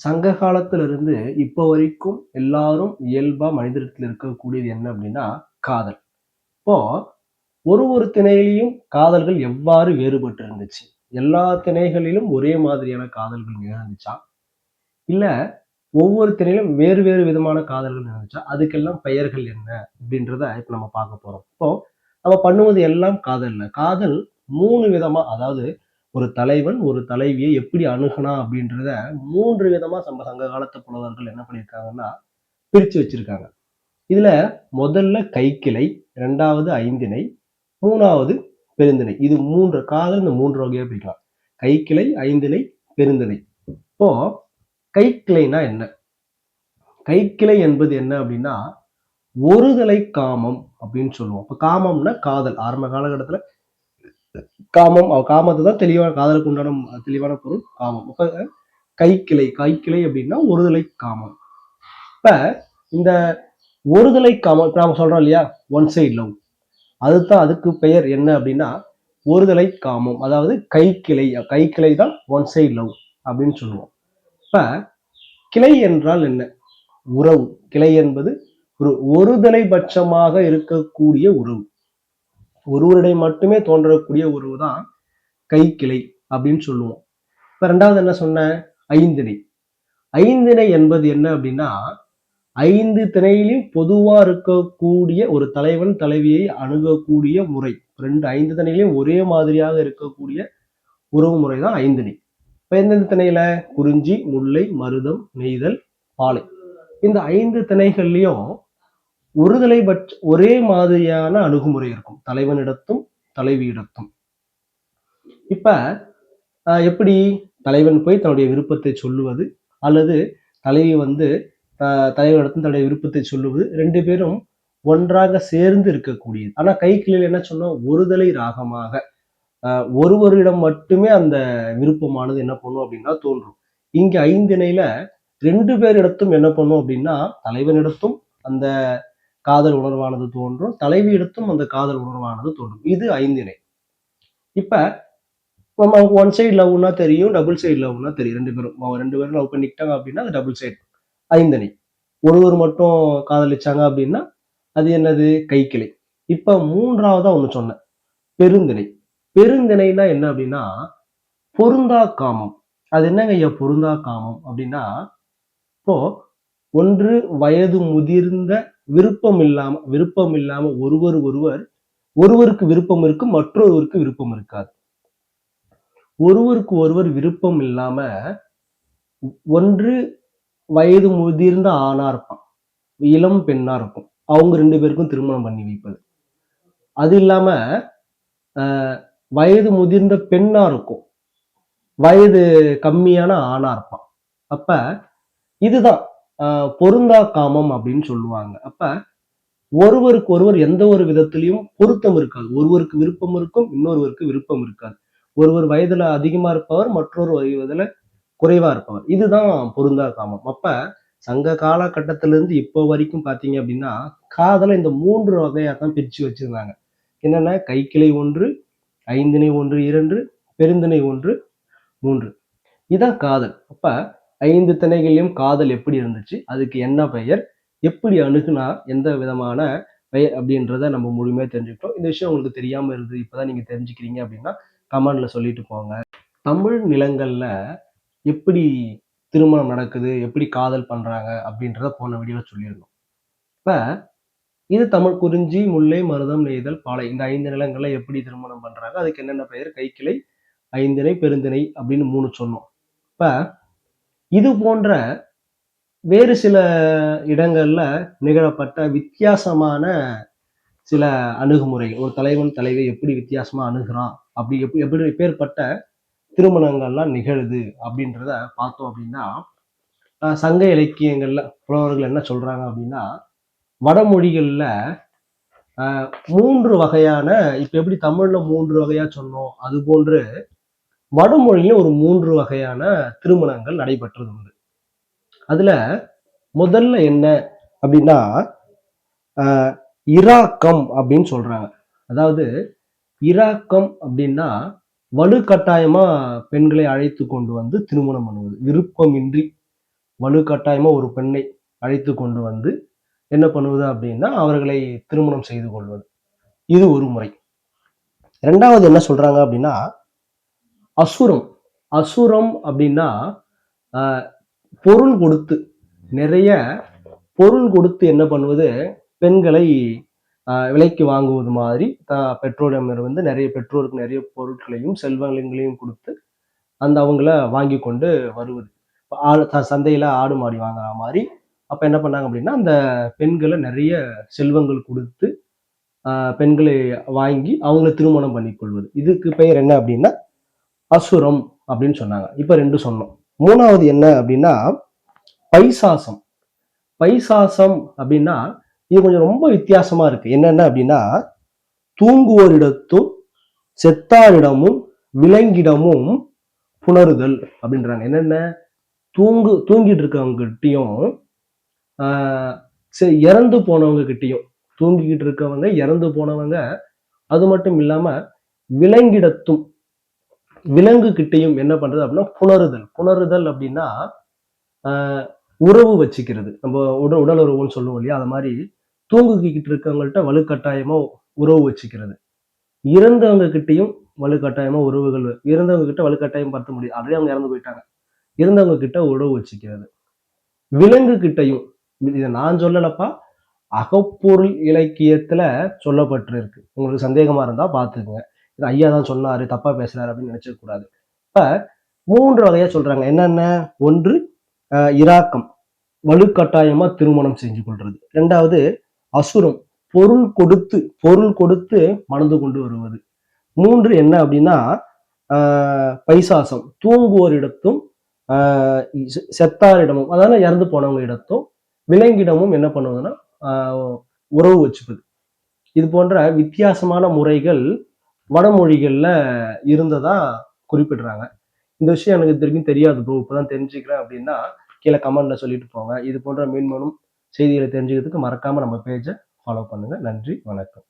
சங்க காலத்திலிருந்து இப்போ வரைக்கும் எல்லாரும் இயல்பா மனிதத்தில் இருக்கக்கூடியது என்ன அப்படின்னா காதல். இப்போ ஒரு ஒரு திணையிலையும் காதல்கள் எவ்வாறு வேறுபட்டு இருந்துச்சு? எல்லா திணைகளிலும் ஒரே மாதிரியான காதல்கள் நிகழ்ந்துச்சா? இல்ல ஒவ்வொரு திணையிலும் வேறு வேறு விதமான காதல்கள் நிகழ்ந்துச்சா? அதுக்கெல்லாம் பெயர்கள் என்ன அப்படின்றத இப்ப நம்ம பார்க்க போறோம். இப்போ நம்ம பண்ணுவது எல்லாம் காதல் காதல் மூணு விதமா அதாவது ஒரு தலைவன் ஒரு தலைவியை எப்படி அணுகுனா அப்படின்றத மூன்று விதமா சம்ப சங்க காலத்து புலவர்கள் என்ன பண்ணியிருக்காங்கன்னா பிரிச்சு வச்சிருக்காங்க. இதுல முதல்ல கைக்கிளை ரெண்டாவது ஐந்திணை மூணாவது பெருந்திணை. இது மூன்று காதல் இந்த மூன்று வகையா பிரிக்கலாம். கைக்கிளை ஐந்திணை பெருந்திணை. இப்போ கைக்கிளைனா என்ன? கைக்கிளை என்பது என்ன அப்படின்னா ஒருதலை காமம் அப்படின்னு சொல்லுவோம். இப்போ காமம்னா காதல். ஆரம்ப காலகட்டத்துல காமம் அவ காமத்தை தான் தெளிவான காதலுக்கு உண்டான தெளிவான பொருள் காமம். அப்போ கைக்கிளை கைக்கிளை அப்படின்னா ஒருதலை காமம். இப்ப இந்த ஒருதலை காமம் இப்போ நாம் சொல்றோம் இல்லையா? ஒன் சைடு லவ் அதுதான் அதுக்கு பெயர் என்ன அப்படின்னா ஒருதலை காமம். அதாவது கைக்கிளை. கைக்கிளை தான் ஒன் சைடு லவ் அப்படின்னு சொல்லுவோம். இப்ப கிளை என்றால் என்ன? உறவு. கிளை என்பது ஒரு ஒருதலை பட்சமாக இருக்கக்கூடிய உறவு. ஒருவருடைய மட்டுமே தோன்றக்கூடிய உறவு தான் கைக்கிளை அப்படின்னு சொல்லுவோம். இப்ப ரெண்டாவது என்ன சொன்னேன் ஐந்திணை. ஐந்திணை என்பது என்ன அப்படின்னா ஐந்து திணையிலும் பொதுவா இருக்கக்கூடிய ஒரு தலைவன் தலைவியை அணுகக்கூடிய முறை. ரெண்டு ஐந்து திணையிலையும் ஒரே மாதிரியாக இருக்கக்கூடிய உறவு முறை தான் ஐந்திணை. இப்ப எந்தெந்த திணையில? குறிஞ்சி முல்லை மருதம் நெய்தல் பாலை. இந்த ஐந்து திணைகள்லயும் ஒருதலை பட்ச ஒரே மாதிரியான அணுகுமுறை இருக்கும். தலைவனிடத்தும் தலைவியிடத்தும். இப்ப ஆஹ், எப்படி தலைவன் போய் தன்னுடைய விருப்பத்தை சொல்லுவது? அல்லது தலைவி வந்து ஆஹ், தலைவனிடத்தும் தன்னுடைய விருப்பத்தை சொல்லுவது? ரெண்டு பேரும் ஒன்றாக சேர்ந்து இருக்கக்கூடியது. ஆனா கைக்கிளையில் என்ன சொன்னோம் ஒருதலை ராகமாக ஆஹ், ஒருவரிடம் மட்டுமே அந்த விருப்பமானது என்ன பண்ணும் அப்படின்னா தோன்றும். இங்க ஐந்திணையில ரெண்டு பேரிடத்தும் என்ன பண்ணும் அப்படின்னா தலைவனிடத்தும் அந்த காதல் உணர்வானது தோன்றும். தலைவியிடத்தும் அந்த காதல் உணர்வானது தோன்றும். இது ஐந்திணை. இப்போ நம்ம ஒன் சைடு லவ்னா தெரியும் டபுள் சைடு லவ்னா தெரியும். ரெண்டு பேரும். அவங்க ரெண்டு பேரும் லவ் பண்ணிக்கிட்டாங்க அப்படின்னா அது டபுள் சைடு ஐந்திணை. ஒருவர் மட்டும் காதலிச்சாங்க அப்படின்னா அது என்னது? கைக்கிளை. இப்போ மூன்றாவதா ஒன்று சொன்னேன். பெருந்திணை. பெருந்திணைனா என்ன அப்படின்னா பொருந்தா காமம். அது என்னங்க ஐயா பொருந்தா காமம் அப்படின்னா இப்போ ஒன்று வயது முதிர்ந்த விருப்பம் இல்லாம விருப்பம் இல்லாம ஒருவர் ஒருவர் ஒருவருக்கு விருப்பம் இருக்கும் மற்றொருவருக்கு விருப்பம் இருக்காது. ஒருவருக்கு ஒருவர் விருப்பம் இல்லாம ஒன்று வயது முதிர்ந்த ஆணா இருப்பான். இளம் பெண்ணா இருக்கும். அவங்க ரெண்டு பேருக்கும் திருமணம் பண்ணி வைப்பது. அது இல்லாம ஆஹ், வயது முதிர்ந்த பெண்ணா இருக்கும். வயது கம்மியான ஆணா இருப்பான். அப்ப இதுதான். பொருந்தா காமம் அப்படின்னு சொல்லுவாங்க. அப்ப ஒருவருக்கு ஒருவர் எந்த ஒரு விதத்திலையும் பொருத்தம் இருக்காது. ஒருவருக்கு விருப்பம் இருக்கும் இன்னொருவருக்கு விருப்பம் இருக்காது. ஒருவர் வயதுல அதிகமா இருப்பவர் மற்றொரு வயதுல குறைவா இருப்பவர். இதுதான் பொருந்தா காமம். அப்ப சங்க காலகட்டத்திலிருந்து இப்போ வரைக்கும் பார்த்தீங்க அப்படின்னா காதலை இந்த மூன்று வகையாக தான் பிரிச்சு வச்சிருந்தாங்க. என்னென்ன? கைக்கிளை ஒன்று ஐந்திணை ஒன்று இரண்டு பெருந்திணை ஒன்று மூன்று. இதான் காதல். அப்ப ஐந்து திணைகளையும் காதல் எப்படி இருந்துச்சு? அதுக்கு என்ன பெயர்? எப்படி அணுகுனா எந்த விதமான பெயர் அப்படின்றத நம்ம முழுமையாக தெரிஞ்சுக்கிட்டோம். இந்த விஷயம் உங்களுக்கு தெரியாமல் இருந்து இப்பதான் நீங்க தெரிஞ்சுக்கிறீங்க அப்படின்னா கமெண்ட்ல சொல்லிட்டு போங்க. தமிழ் நிலங்கள்ல எப்படி திருமணம் நடக்குது எப்படி காதல் பண்றாங்க அப்படின்றத போன வீடியோவில் சொல்லியிருந்தோம். இப்ப இது தமிழ் குறிஞ்சி முல்லை மருதம் நெய்தல் பாலை இந்த ஐந்து நிலங்களை எப்படி திருமணம் பண்றாங்க? அதுக்கு என்னென்ன பெயர்? கைக்கிளை ஐந்திணை பெருந்திணை அப்படின்னு மூணு சொன்னோம். இப்ப இது போன்ற வேறு சில இடங்கள்ல நிகழப்பட்ட வித்தியாசமான சில அணுகுமுறை. ஒரு தலைவன் தலைவி எப்படி வித்தியாசமா அணுகிறான்? அப்படி எப்படி எப்படி பேர்பட்ட திருமணங்கள்லாம் நிகழுது அப்படின்றத பார்த்தோம் அப்படின்னா ஆஹ் சங்க இலக்கியங்கள்ல புலவர்கள் என்ன சொல்றாங்க அப்படின்னா வடமொழிகள்ல ஆஹ் மூன்று வகையான இப்ப எப்படி தமிழ்ல மூன்று வகையா சொன்னோம் அது போன்று வடமொழியில ஒரு மூன்று வகையான திருமணங்கள் நடைபெற்றது உண்டு. அதுல முதல்ல என்ன அப்படின்னா ஆஹ் இராக்கம் அப்படின்னு சொல்றாங்க. அதாவது இராக்கம் அப்படின்னா வலுக்கட்டாயமா பெண்களை அழைத்து கொண்டு வந்து திருமணம் பண்ணுவது. விருப்பமின்றி வலுக்கட்டாயமா ஒரு பெண்ணை அழைத்து கொண்டு வந்து என்ன பண்ணுவது அப்படின்னா அவர்களை திருமணம் செய்து கொள்வது. இது ஒரு முறை. ரெண்டாவது என்ன சொல்றாங்க அப்படின்னா அசுரம். அசுரம் அப்படின்னா பொருள் கொடுத்து நிறைய பொருள் கொடுத்து என்ன பண்ணுவது? பெண்களை விலைக்கு வாங்குவது மாதிரி த- பெற்றோரிடமிருந்து நிறைய பெற்றோருக்கு நிறைய பொருட்களையும் செல்வங்களையும் கொடுத்து அந்த அவங்கள வாங்கி கொண்டு வருவது. இப்ப ஆடு சந்தையில் ஆடு மாடி வாங்குற மாதிரி அப்போ என்ன பண்ணாங்க அப்படின்னா அந்த பெண்களை நிறைய செல்வங்கள் கொடுத்து பெண்களை வாங்கி அவங்கள திருமணம் பண்ணி கொள்வது. இதுக்கு பெயர் என்ன அப்படின்னா அசுரம் அப்படின்னு சொன்னாங்க. இப்போ ரெண்டு சொன்னோம். மூணாவது என்ன அப்படின்னா பைசாசம். பைசாசம் அப்படின்னா இது கொஞ்சம் ரொம்ப வித்தியாசமா இருக்கு. என்னென்ன அப்படின்னா தூங்குவோரிடத்தும் செத்தாரிடமும் விலங்கிடமும் புணருதல் அப்படின்றாங்க. என்னென்ன? தூங்கு தூங்கிட்டு இருக்கவங்ககிட்டையும் இறந்து போனவங்க கிட்டயும் தூங்கிக்கிட்டு இருக்கவங்க இறந்து போனவங்க அது மட்டும் இல்லாமல் விலங்கிடத்தும் விலங்கு கிட்டையும் என்ன பண்றது அப்படின்னா புணருதல் புணருதல் அப்படின்னா ஆஹ் உறவு வச்சுக்கிறது. நம்ம உடல் உடல் உறவுன்னு சொல்லுவோம் இல்லையா? அது மாதிரி தூங்கிக்கிட்டு இருக்கவங்கள்ட்ட வலுக்கட்டாயமா உறவு வச்சுக்கிறது. இறந்தவங்க கிட்டையும் வலுக்கட்டாயமா உறவுகள் இறந்தவங்க கிட்ட வலுக்கட்டாயம் படுத்த முடியும் அதே அவங்க இறந்து போயிட்டாங்க. இறந்தவங்க கிட்ட உறவு வச்சுக்கிறது. விலங்கு கிட்டையும் இதை நான் சொல்லலப்பா அகப்பொருள் இலக்கியத்துல சொல்லப்பட்டிருக்கு. உங்களுக்கு சந்தேகமா இருந்தா பாத்துக்கங்க. இது ஐயா தான் சொன்னாரு தப்பா பேசுறாரு அப்படின்னு நினச்சிடக்கூடாது கூடாது. இப்ப மூன்று வகையா சொல்றாங்க. என்னென்ன? ஒன்று இராக்கம் வலுக்கட்டாயமா திருமணம் செஞ்சு கொள்வது ரெண்டாவது அசுரம் பொருள் கொடுத்து பொருள் கொடுத்து மணந்து கொண்டு வருவது. மூன்று என்ன அப்படின்னா ஆஹ், பைசாசம் தூங்குவோரிடத்தும் ஆஹ், செத்தாரிடமும் அதாவது இறந்து போனவங்க இடத்தும் விலங்கிடமும் என்ன பண்ணுவதுன்னா ஆஹ், உறவு வச்சுப்பது. இது போன்ற வித்தியாசமான முறைகள் வடமொழிகள்ல இருந்ததா குறிப்பிடுறாங்க. இந்த விஷயம் எனக்கு இது வரைக்கும் தெரியாது ப்ரோ இப்பதான் தெரிஞ்சுக்கிறேன் அப்படின்னா கீழே கமெண்ட்ல சொல்லிட்டு போங்க. இது போன்ற மீன்மனும் செய்திகளை தெரிஞ்சுக்கிறதுக்கு மறக்காம நம்ம பேஜை ஃபாலோ பண்ணுங்க. நன்றி வணக்கம்.